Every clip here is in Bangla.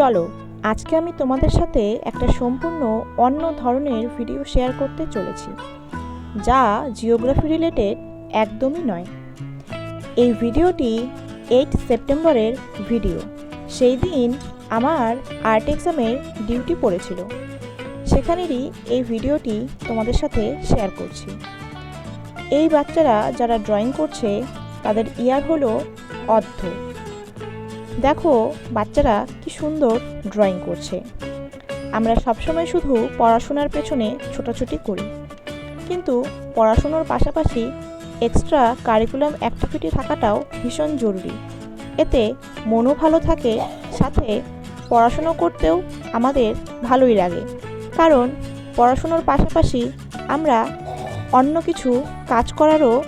চলো, আজকে আমি তোমাদের সাথে একটা সম্পূর্ণ অন্য ধরনের ভিডিও শেয়ার করতে চলেছি, যা জিওগ্রাফি রিলেটেড একদমই নয়। এই ভিডিওটি এইট সেপ্টেম্বরের ভিডিও। সেই দিন আমার আর্ট এক্সামের ডিউটি পড়েছিল। সেখানেরই এই ভিডিওটি তোমাদের সাথে শেয়ার করছি। এই বাচ্চারা যারা ড্রয়িং করছে, তাদের ইয়ার হলো অর্ধ। দেখো বাচ্চারা কি সুন্দর ড্রয়িং করছে। আমরা সবসময় শুধু পড়াশোনার পেছনে ছোটাছুটি করি। কিন্তু পড়াশোনার পাশাপাশি এক্সট্রা কারিকুলাম অ্যাক্টিভিটি থাকাটাও ভীষণ জরুরি। এতে মনও ভালো থাকে, সাথে পড়াশুনো করতেও আমাদের ভালোই লাগে। কারণ পড়াশুনোর পাশাপাশি আমরা অন্য কিছু কাজ করারও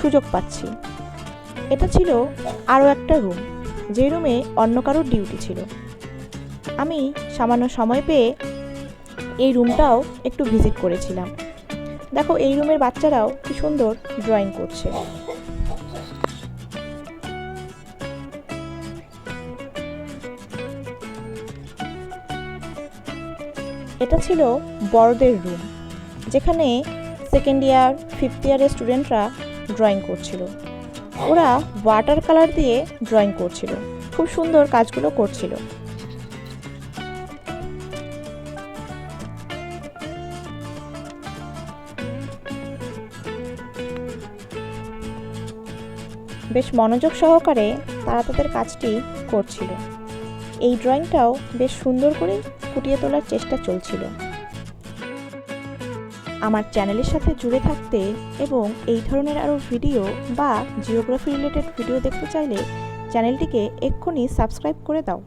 সুযোগ পাচ্ছি। এটা ছিল আরও একটা রুম যে রুমে অন্য কারোর ডিউটি ছিল। আমি সামান্য সময় পেয়ে এই রুমটাও একটু ভিজিট করেছিলাম। দেখো এই রুমের বাচ্চারাও কি সুন্দর ড্রয়িং করছে। এটা ছিল বড়দের রুম, যেখানে সেকেন্ড ইয়ার, ফিফথ ইয়ারের স্টুডেন্টরা ড্রয়িং করছিল। ওরা ওয়াটার কালার দিয়ে ড্রয়িং করছিল। খুব সুন্দর কাজগুলো করছিল। বেশ মনোযোগ সহকারে তারা তাদের কাজটি করছিল। এই ড্রয়িংটাও বেশ সুন্দর করে ফুটিয়ে তোলার চেষ্টা চলছিল। আমার চ্যানেলের সাথে জুড়ে থাকতে এবং এই ধরনের আরও ভিডিও বা জিওগ্রাফি রিলেটেড ভিডিও দেখতে চাইলে চ্যানেলটিকে এক্ষুনি সাবস্ক্রাইব করে দাও।